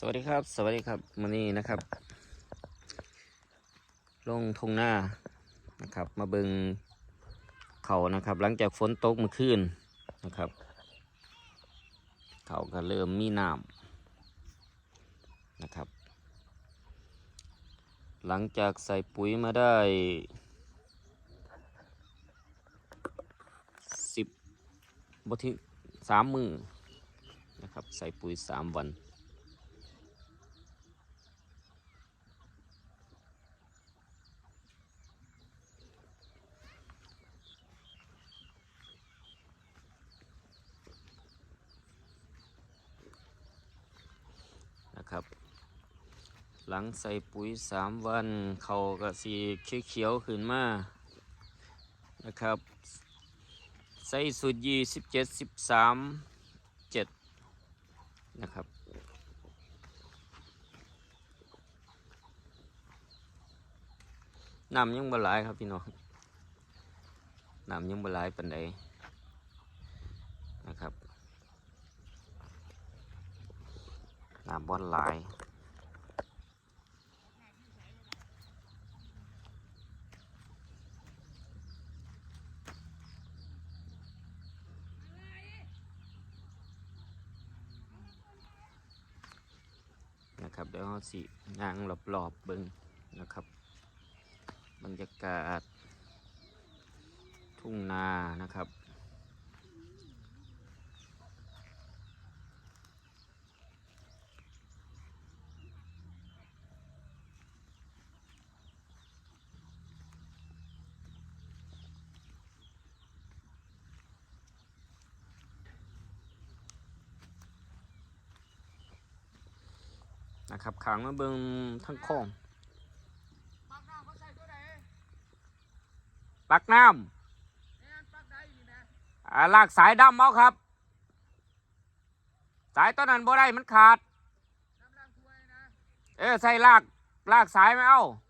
สวัสดีครับ สวัสดีครับวันนี้นะครับ ลงทงหน้านะครับ มาเบิงเขานะครับ หลังจากฝนตกเมื่อคืนนะครับ เขาก็เริ่มมีน้ำนะครับ หลังจากใส่ปุ๋ยมาได้สิบบทีสามมือนะครับ ใส่ปุ๋ยสามวัน หลังใส่ปุ๋ยสามวันเขาก็สีเขียวๆขึ้นมานะครับใส่สูตรยี่สิบเจ็ดสิบสามเจ็ดนะครับน้ำยังบ่หลายครับพี่น้องน้ำยังบ่หลายปันใดนะครับน้ำบอลหลาย นะครับเดี๋ยวเราสินางรอบๆเบิ้งนะครับ บรรยากาศ ทุ่งนานะครับ นะครับขังมาเบิงทั้งโค้งปักน้ำเขาใส่ตัวไหนปักน้เนี่ยปักได้นี่นะำอ่าลากสายดำเอาครับ สายต้นนั้นบ่ได้มันขาดน้ำล้างถ้วยนะเออใส่ลากลากสายไม่เอาเ